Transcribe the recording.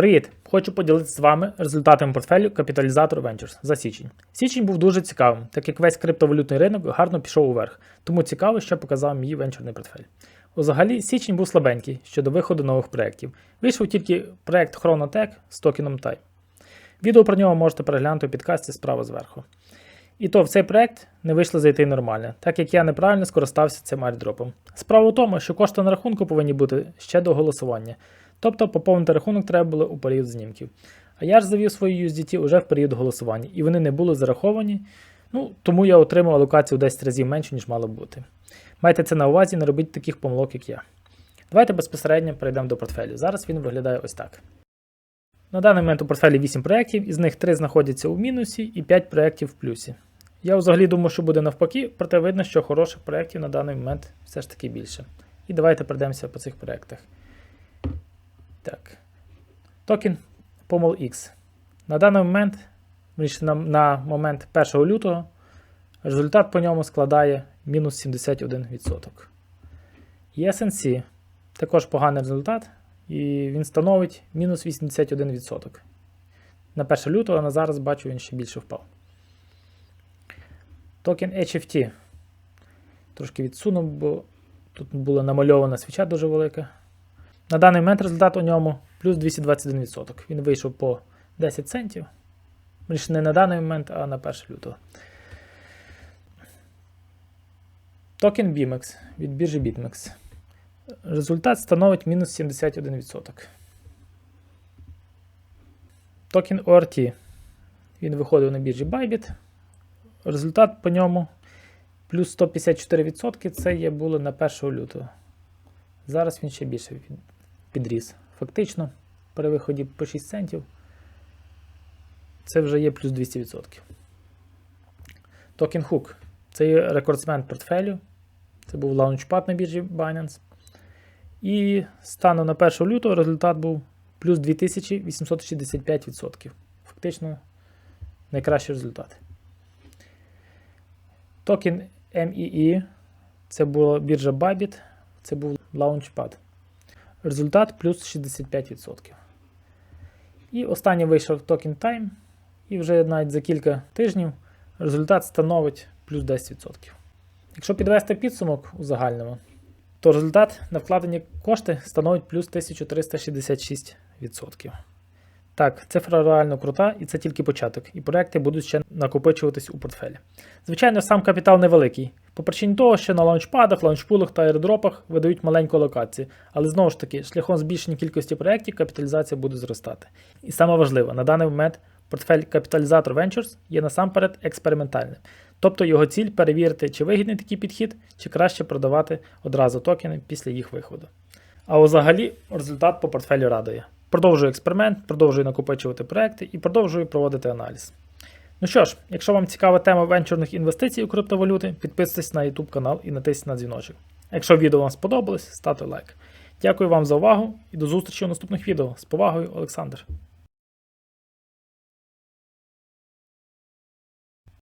Привіт! Хочу поділитися з вами результатами портфелю Капіталізатор Ventures за січень. Січень був дуже цікавим, так як весь криптовалютний ринок гарно пішов уверх, тому цікаво, що показав мій венчурний портфель. Взагалі, січень був слабенький щодо виходу нових проєктів. Вийшов тільки проєкт Chronotech з токеном Time. Відео про нього можете переглянути у підкасті справа зверху. І то в цей проект не вийшло зайти нормально, так як я неправильно скористався цим айрдропом. Справа в тому, що кошти на рахунку повинні бути ще до голосування. Тобто поповнити рахунок треба було у період знімків. А я ж завів свої USDT уже в період голосування, і вони не були зараховані, ну, тому я отримав алокацію в 10 разів менше, ніж мало бути. Майте це на увазі, не робіть таких помилок, як я. Давайте безпосередньо перейдемо до портфелю. Зараз він виглядає ось так. На даний момент у портфелі 8 проєктів, із них 3 знаходяться у мінусі і 5 проєктів в плюсі. Я взагалі думав, що буде навпаки, проте видно, що хороших проєктів на даний момент все ж таки більше. І давайте пройдемося по цих проєктах. Так. Токен Pommel X. На даний момент, на, на момент 1 лютого, результат по ньому складає мінус 71%. ESNC також поганий результат, і він становить мінус 81%. На 1 лютого, а на зараз бачу, він ще більше впав. Токен HFT. Трошки відсунув, бо тут була намальована свіча дуже велика. На даний момент результат у ньому плюс 221%. Він вийшов по 10 центів. Більше не на даний момент, а на 1 лютого. Токен BIMEX від біржі BitMEX. Результат становить мінус 71%. Токен ORT. Він виходив на біржі Bybit. Результат по ньому плюс 154%. Це є було на 1 лютого. Зараз він ще більше підріс. Фактично, при виході по 6 центів. Це вже є плюс 200%. Токен Hook. Це є рекордсмен портфелю. Це був лаунчпад на біржі Binance. І станом на 1 лютого результат був плюс 2865%. Фактично найкращий результат. Токен MEE. Це була біржа Bybit. Це був лаунчпад. Результат плюс 65%. І останній вийшов токен Time. І вже навіть за кілька тижнів результат становить плюс 10%. Якщо підвести підсумок у загальному, то результат на вкладені кошти становить плюс 1366%. Так, цифра реально крута, і це тільки початок, і проекти будуть ще накопичуватись у портфелі. Звичайно, сам капітал невеликий. По причині того, що на лаунчпадах, лаунчпулах та аеродропах видають маленьку локацію, але знову ж таки, шляхом збільшення кількості проєктів капіталізація буде зростати. І саме важливе, на даний момент портфель Капіталізатор Ventures є насамперед експериментальним. Тобто його ціль перевірити, чи вигідний такий підхід, чи краще продавати одразу токени після їх виходу. А взагалі результат по портфелю радує. Продовжую експеримент, продовжую накопичувати проекти і продовжую проводити аналіз. Ну що ж, якщо вам цікава тема венчурних інвестицій у криптовалюти, підписуйтесь на YouTube канал і натисніть на дзвіночок. Якщо відео вам сподобалось, ставте лайк. Дякую вам за увагу і до зустрічі у наступних відео. З повагою, Олександр.